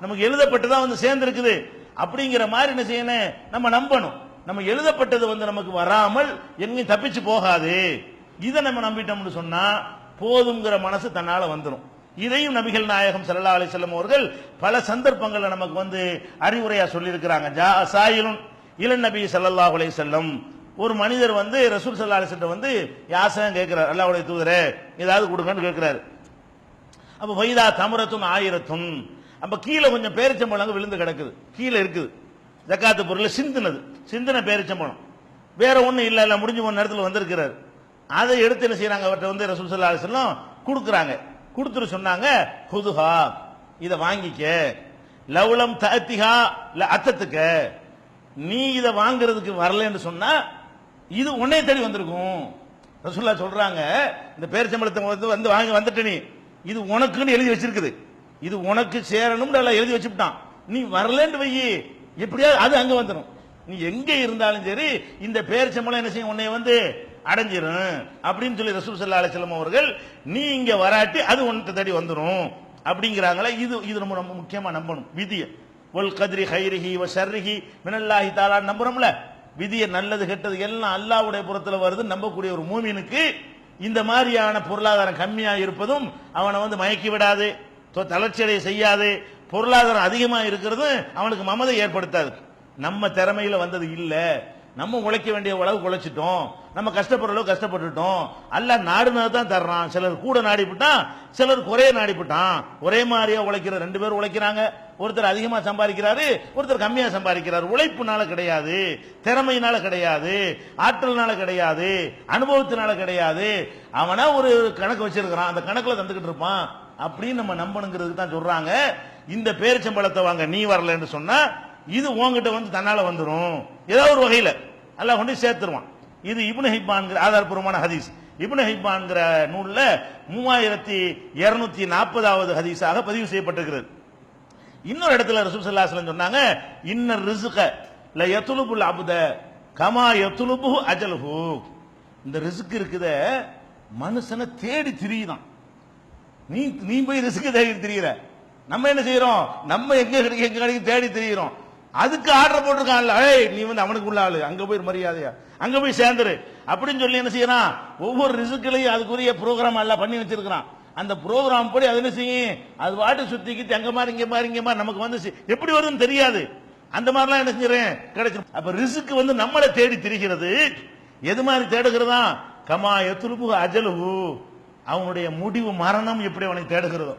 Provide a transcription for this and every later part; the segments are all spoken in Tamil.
நமக்கு எழுதப்பட்டதா வந்து சேர்ந்திருக்குது. அப்படிங்கிற மாதிரி என்ன செய்யணும்? நம்ம நம்பணும். நம்ம எழுதப்பட்டது வந்து நமக்கு வராமல் எங்கேயும் தப்பிச்சு போகாது. இதை நம்ம நம்பிட்டோம்னு சொன்னா போதுங்கிற மனசு தன்னால வந்துடும் இதையும் நபிகள் நாயகம் சல்லா அலைஹி அவர்கள் பல சந்தர்ப்பங்களில் நமக்கு வந்து அறிவுரையா சொல்லியிருக்கிறாங்க. ஜா சாயிலுன் இளன் நபி சல்லா அலி செல்லம் ஒரு மனிதர் வந்து ரசூல் சல்லா அலைஹி வந்து யாசகம் கேட்கிறார். அல்லாவுடைய தூதரே ஏதாவது கொடுங்கன்னு கேட்கிறாரு. அப்போ வைதா தமரத்தும் ஆயிரத்தும் அப்ப கீழே கொஞ்சம் பேரிச்சம்பழம் விழுந்து கிடக்குது. கீழே இருக்குது. ஜக்காத்து பொருள் சிந்தினது. சிந்தின பேரிச்சம்பழம். வேற ஒன்றும் இல்லை இல்லை முடிஞ்சு போன நேரத்தில் வந்திருக்கிறார். அதை எடுத்து என்ன செய்யறாங்க? அவர்கிட்ட வந்து ரசூல் சல்லா அலிஸ்லாம் கொடுக்குறாங்க. கொடுத்துட்டு சொன்னாங்க ஹுதுஹா இதை வாங்கிக்க. லவ்லம் தஅத்திஹா இல்லை அத்தத்துக்க. நீ இதை வாங்குறதுக்கு வரலன்னு சொன்னா இது உன்னே தேடி வந்திருக்கும். ரசூல்லா சொல்றாங்க இந்த பேரிச்சம்பழத்தை வந்து வந்து வாங்கி வந்துட்டு நீ. இது உனக்குன்னு எழுதி வச்சிருக்குது. இது உனக்கு சேரணும்னு எல்லாம் எழுதி வச்சுட்டான் நீ வரலன்னு வையி எப்படியாவது அது அங்க வந்துடும் நீ எங்க இருந்தாலும் சரி இந்த பேரிச்சம்பழம் என்ன செய்யும்? உன்னை வந்து அடைஞ்சிரும். அப்படின்னு சொல்லி ரசூல் ஸல்லல்லாஹு அலைஹி அவர்கள் நீ இங்க வராட்டி அது உன்கிட்ட தேடி வந்துடும் அப்படிங்கிறாங்களே இது இது ரொம்ப ரொம்ப முக்கியமா நம்பணும். விதியை. ஒல் கதிரி ஹைரிஹி வ ஷர்ரிஹி மினல்லாஹி தாலா நம்புறோம்ல? விதியை நல்லது கெட்டது எல்லாம் அல்லாவுடைய புறத்தில் வருது. நம்பக்கூடிய ஒரு மூமினுக்கு இந்த மாதிரியான பொருளாதாரம் கம்மியாக இருப்பதும் அவனை வந்து மயக்கி விடாது. தளர்ச்சியடைய செய்யாது. பொருளாதாரம் அதிகமா இருக்கிறது அவனுக்கு மமதை ஏற்படுத்தாது. நம்ம திறமையில வந்தது இல்ல. நம்ம உழைக்க வேண்டிய உழவு உழைச்சிட்டோம். நம்ம கஷ்டப்படுற அளவு கஷ்டப்பட்டுட்டோம். அல்ல நாடுனது தான் தர்றான். சிலர் கூட நாடிவிட்டான் சிலர் குறைய நாடிவிட்டான் ஒரே மாதிரியா உழைக்கிற ரெண்டு பேரும் உழைக்கிறாங்க. ஒருத்தர் அதிகமா சம்பாதிக்கிறாரு ஒருத்தர் கம்மியா சம்பாதிக்கிறாரு. உழைப்புனால கிடையாது. திறமையினால கிடையாது. ஆற்றல்னால கிடையாது. அனுபவத்தினால கிடையாது. அவனா ஒரு கணக்கு வச்சிருக்கிறான். அந்த கணக்குல தந்துகிட்டு இருப்பான். அப்படின்னு நம்ம நம்பணுங்கிறதுக்கு தான் சொல்றாங்க. இந்த பேரிச்சம்பழத்தை வாங்க நீ வரலன்னு சொன்னா இது உங்ககிட்ட வந்து தன்னால வந்துடும் ஏதோ ஒரு வகையில. அல்லாஹ் கொண்டு சேர்த்துருவான். இது இப்னு ஹிப்பான்கிற ஆதாரபூர்வமான ஹதீஸ். இப்னு ஹிப்பான்கிற நூலில் மூவாயிரத்தி இருநூத்தி நாற்பதாவது ஹதீஸாக பதிவு செய்யப்பட்டிருக்கிறது. இன்னொரு இடத்துல ரசூல் ஸல்லல்லாஹு சொன்னாங்க இன்னர் ரிசுக ல யத்லுபுல் அபுத கமா எத்துலுபு அஜலுஹு. இந்த ரிசுக்கு இருக்குத மனுஷனை தேடி திரியுதான். நீ நீ போய் ரிஸ்க் தேடி திரியிற. நம்ம என்ன செய்யறோம் நம்ம எங்க கிடைக்கும் எங்க கிடைக்கும் தேடி திரியிறோம். அதுக்கு ஆர்டர் போட்டிருக்கான்ல. ஏய் நீ வந்து அவனுக்கு உள்ள ஆளு. அங்க போய் மரியாதையா. அங்க போய் சேர்ந்துரு. அப்படின்னு சொல்லி என்ன செய்யறான்? ஒவ்வொரு ரிசுக்களையும் அதுக்குரிய ப்ரோக்ராம் எல்லாம் பண்ணி வச்சிருக்கிறான். அந்த ப்ரோக்ராம் படி அது என்ன செய்யும்? அது வாட்டு சுத்திக்கிட்டு அங்க மாதிரி இங்க மாதிரி இங்க மாதிரி நமக்கு வந்து எப்படி வருதுன்னு தெரியாது. அந்த மாதிரிலாம் என்ன செஞ்சிடறேன்? கிடைச்சிரும். அப்ப ரிசுக்கு வந்து நம்மளை தேடி திரிகிறது. எது மாதிரி தேடுகிறதா? கமா எத்துருப்பு அஜலு அவனுடைய முடிவு மரணம் எப்படி அவனை தேடுகிறதோ?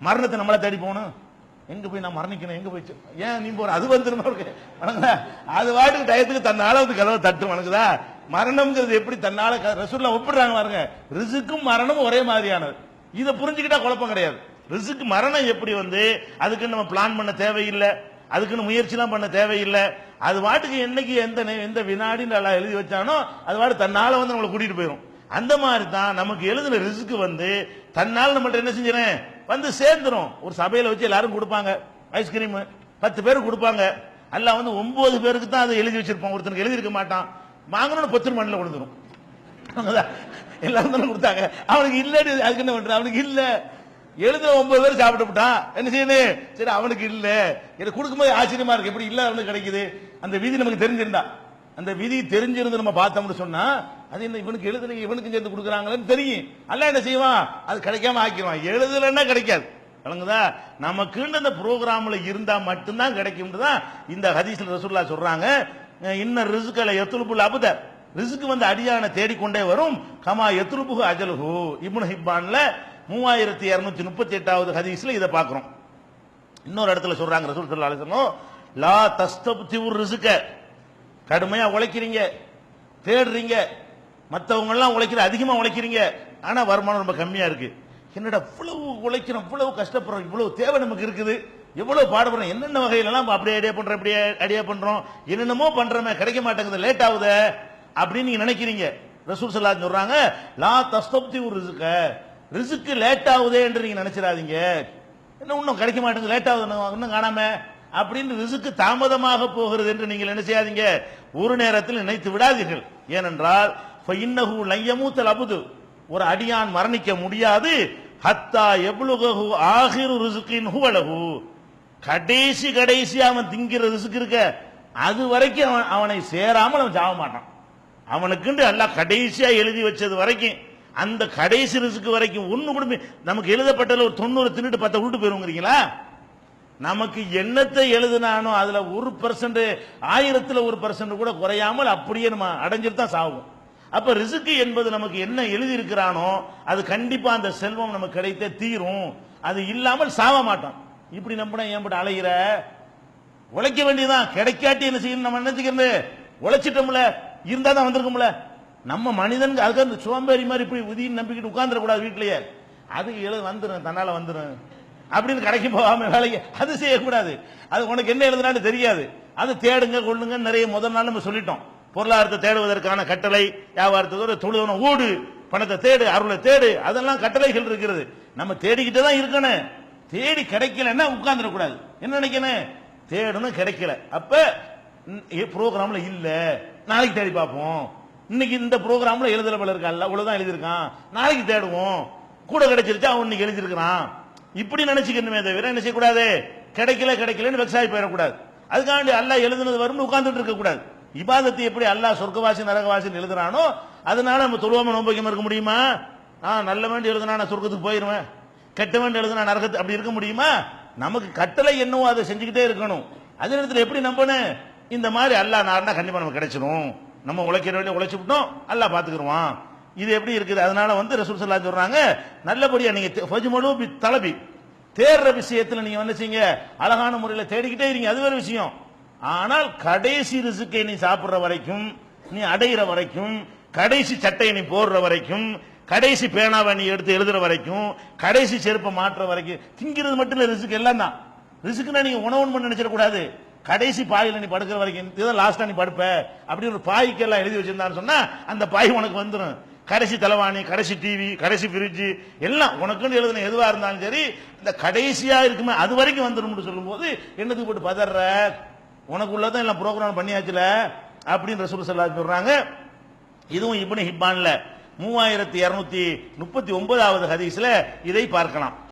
மரணத்தை நம்மள தேடி போகணும். எங்க போய் நான் மரணிக்கணும்? எங்க போய் ஏன் நீ போற? அது வந்துருமா வணங்குதா? அது வாட்டுக்கு டயத்துக்கு தன்னால வந்து கதவை தட்டு வணங்குதா மரணம்ங்கிறது எப்படி தன்னால க- ஒப்பிடுறாங்க பாருங்க. ரிசுக்கும் மரணமும் ஒரே மாதிரியானது. இதை புரிஞ்சுக்கிட்டா குழப்பம் கிடையாது. ரிசுக்கு மரணம் எப்படி வந்து? அதுக்கு நம்ம பிளான் பண்ண தேவையில்லை. அதுக்குன்னு முயற்சிலாம் பண்ண தேவையில்லை. அது வாட்டுக்கு என்னைக்கு எந்த நே- எந்த வினாடின்னு எல்லாம் எழுதி வச்சானோ அது வாட்டு தன்னால வந்து நம்மளை கூட்டிட்டு போயிடும் அந்த மாதிரி தான் நமக்கு எழுதின ரிஸ்க் வந்து தன்னால் நம்மள்ட்ட என்ன செஞ்சிடறேன் வந்து சேர்ந்துரும். ஒரு சபையில் வச்சு எல்லாரும் கொடுப்பாங்க. ஐஸ்கிரீம் பத்து பேருக்கு கொடுப்பாங்க. எல்லாம் வந்து ஒன்பது பேருக்கு தான் அதை எழுதி வச்சிருப்பான். ஒருத்தனுக்கு எழுதி இருக்க மாட்டான். வாங்கணும்னு பொத்து மண்ணில் கொடுத்துரும். எல்லாரும் தானே கொடுத்தாங்க. அவனுக்கு இல்லை அதுக்கு என்ன பண்ற அவனுக்கு இல்லை. எழுத ஒன்பது பேர் சாப்பிட்டு விட்டான் என்ன செய்யணும் சரி அவனுக்கு இல்ல. எனக்கு கொடுக்கும்போது ஆச்சரியமா இருக்கு. எப்படி இல்ல அவனுக்கு கிடைக்குது? அந்த விதி நமக்கு தெரிஞ்சிருந்தா. அந்த விதி தெரிஞ்சிருந்து நம்ம பார்த்தோம்னு சொன்னா அது என்ன இவனுக்கு எழுதல இவனுக்கு சேர்ந்து கொடுக்குறாங்களேன்னு தெரியும். அல்ல என்ன செய்வான்? அது கிடைக்காம ஆக்கிடுவான் எழுதலைன்னா கிடைக்காது. விளங்குதா? நமக்குன்னு அந்த ப்ரோக்ராம்ல இருந்தா மட்டும்தான் கிடைக்கும்ன்றதான் தான் இந்த ஹதீஸ்ல ரசூல்லா சொல்றாங்க. இன்ன ரிசுக்களை எத்துலுப்புல் அபுத. ரிசுக்கு வந்து அடியான தேடிக்கொண்டே வரும். கமா எத்துலுப்புகு அஜலுஹு. இப்னு ஹிப்பான்ல மூவாயிரத்தி இரநூத்தி முப்பத்தி எட்டாவது ஹதீஸ்ல இதை பார்க்குறோம். இன்னொரு இடத்துல சொல்றாங்க ரசூல் ஸல்லல்லாஹு லா வஸல்லம் லா தஸ்தப்திவு ரிசுக்க கடுமையா உழைக்கிறீங்க தேடுறீங்க மற்றவங்கெல்லாம் உழைக்கிற அதிகமாக உழைக்கிறீங்க. ஆனால் வருமானம் ரொம்ப கம்மியாக இருக்கு. என்னடா இவ்வளவு உழைக்கிறோம் இவ்வளவு கஷ்டப்படுறோம் இவ்வளவு தேவை நமக்கு இருக்குது. எவ்வளவு பாடுபடுறோம் என்னென்ன வகையிலலாம் அப்படியே ஐடியா பண்ணுறோம் இப்படியே ஐடியா பண்ணுறோம் என்னென்னமோ பண்ணுறோமே கிடைக்க மாட்டேங்குது லேட் ஆகுதே. அப்படின்னு நீங்கள் நினைக்கிறீங்க. ரசூல் சல்லா சொல்றாங்க லா தஸ்தப்தி ஒரு ரிசுக்க ரிசுக்கு லேட் ஆகுதே என்று நீங்க நினைச்சிடாதீங்க. என்ன இன்னும் கிடைக்க மாட்டேங்குது லேட் ஆகுது இன்னும் காணாம. அப்படின்னு ரிசுக்கு தாமதமாக போகிறது என்று நீங்கள் என்ன செய்யாதீங்க ஒரு நேரத்தில் நினைத்து விடாதீர்கள். ஏனென்றால் லையமூத்தல் அபுது ஒரு அடியான் மரணிக்க முடியாது. ஹத்தா எவ்வளவு ஆகிரு ரிசுக்கின் ஹுவலகு கடைசி கடைசி அவன் திங்கிற ரிசுக்கு இருக்க. அது வரைக்கும் அவன் அவனை சேராமல் அவன் சாக மாட்டான். அவனுக்குண்டு எல்லாம் கடைசியா எழுதி வச்சது வரைக்கும் அந்த கடைசி ரிசுக்கு வரைக்கும் ஒன்று கூட நமக்கு எழுதப்பட்டதில் ஒரு தொண்ணூறு தின்னுட்டு பத்த விட்டு போயிருங்கிறீங்களா? நமக்கு என்னத்தை எழுதினானோ அதுல ஒரு பர்சன்ட் ஆயிரத்துல ஒரு பர்சன்ட் கூட குறையாமல் அப்படியே நம்ம அடைஞ்சிட்டு தான் சாகும். அப்ப ரிசுக்கு என்பது நமக்கு என்ன எழுதி இருக்கிறானோ அது கண்டிப்பா அந்த செல்வம் நமக்கு கிடைத்தே தீரும். அது இல்லாமல் சாவ மாட்டோம். இப்படி நம்பினா ஏன் போட்டு அலைகிற உழைக்க வேண்டியதான் கிடைக்காட்டி என்ன செய்யணும்? நம்ம நினைச்சுக்கிறது. உழைச்சிட்டோம்ல. இருந்தா தான் வந்திருக்கும்ல. நம்ம மனிதன் அதுக்கு அந்த சோம்பேறி மாதிரி இப்படி உதின்னு நம்பிக்கிட்டு உட்கார்ந்துட கூடாது வீட்லயே அதுக்கு எழுத வந்துடும் தன்னால வந்துடும் அப்படின்னு கடைக்கு போகாம வேலைக்கு அது செய்யக்கூடாது. அது உனக்கு என்ன எழுதுனாலும் தெரியாது. அது தேடுங்க கொள்ளுங்க நிறைய முதல் நாள் நம்ம சொல்லிட்டோம். பொருளாதாரத்தை தேடுவதற்கான கட்டளை வியாபாரத்தோட தொழுவன ஓடு பணத்தை தேடு அருளை தேடு அதெல்லாம் கட்டளைகள் இருக்கிறது. நம்ம தேடிக்கிட்டே தான் இருக்கணும். தேடி கிடைக்கலன்னா உட்கார்ந்துடக்கூடாது. என்ன நினைக்கணும்? தேடணும் கிடைக்கல. அப்ப ப்ரோக்ராம்ல இல்ல. நாளைக்கு தேடி பார்ப்போம். இன்னைக்கு இந்த ப்ரோக்ராம்ல எழுதுற பல இருக்கா அவ்வளவுதான் எழுதியிருக்கான். நாளைக்கு தேடுவோம். கூட கிடைச்சிருச்சா அவன் இன்னைக்கு எழுதியிருக்கிறான். இப்படி நினைச்சுக்கணுமே தவிர என்ன செய்யக்கூடாது? கிடைக்கல கிடைக்கலன்னு வெக்ஸாகி போயிடக்கூடாது. அதுக்காண்டி அல்ல எழுதுனது வரும்னு உட்கார்ந்துட்டு இருக்க கூடாது இபாதத்தை எப்படி அல்லாஹ் சொர்க்கவாசி நரகவாசின்னு எழுதுறானோ அதனால நம்ம தொழுவாம நோம்பைக்காம இருக்க முடியுமா? ஆ நல்ல வேண்டி எழுதுனா நான் சொர்க்கத்துக்கு போயிருவேன். கெட்ட வேண்டி எழுதுனா நரகத்து அப்படி இருக்க முடியுமா? நமக்கு கட்டளை என்னவோ அதை செஞ்சுக்கிட்டே இருக்கணும். அதே நேரத்தில் எப்படி நம்பணும் இந்த மாதிரி அல்லாஹ் நார்னா கண்டிப்பா நமக்கு கிடைச்சிடும் நம்ம உழைக்கிற வேண்டிய உழைச்சு விட்டோம் அல்லாஹ் பாத்துக்கிருவான். இது எப்படி இருக்குது? அதனால வந்து ரசூல் சல்லா சொல்றாங்க நல்லபடியா நீங்க ஃபஜ்மலு பி தலபி. தேடுற விஷயத்துல நீங்க வந்து செய்யுங்க அழகான முறையில் தேடிக்கிட்டே இருங்க அது வேற விஷயம். ஆனால் கடைசி ரிசுக்கை நீ சாப்பிடுற வரைக்கும் நீ அடையிற வரைக்கும் கடைசி சட்டையை நீ போடுற வரைக்கும் கடைசி பேனாவை நீ எடுத்து எழுதுற வரைக்கும் கடைசி செருப்பை மாற்றுற வரைக்கும் திங்கிறது மட்டும் இல்லை ரிசுக்கு எல்லாம் தான். ரிசுக்குனா நீங்க உணவுன்னு பண்ணி நினைச்சிடக்கூடாது கடைசி பாயில நீ படுக்கிற வரைக்கும் இதுதான் லாஸ்டா நீ படுப்ப. அப்படி ஒரு பாய்க்கு எல்லாம் எழுதி வச்சிருந்தான்னு சொன்னா அந்த பாய் உனக்கு வந்துடும் கடைசி தலைவாணி கடைசி டிவி கடைசி ஃப்ரிட்ஜ் எல்லாம் உனக்குன்னு எழுதுன எதுவா இருந்தாலும் சரி இந்த கடைசியா இருக்குமே அது வரைக்கும் வந்துடும் சொல்லும்போது என்னத்துக்கு போட்டு பதற உனக்குள்ளதான் எல்லாம் ப்ரோக்ராம் பண்ணியாச்சுல? அப்படின்னு ரசூல் சல்லா சொல்றாங்க. இதுவும் இப்னு ஹிப்பான்ல மூவாயிரத்தி இருநூத்தி முப்பத்தி ஒன்பதாவது ஹதீஸ்ல இதை பார்க்கலாம்.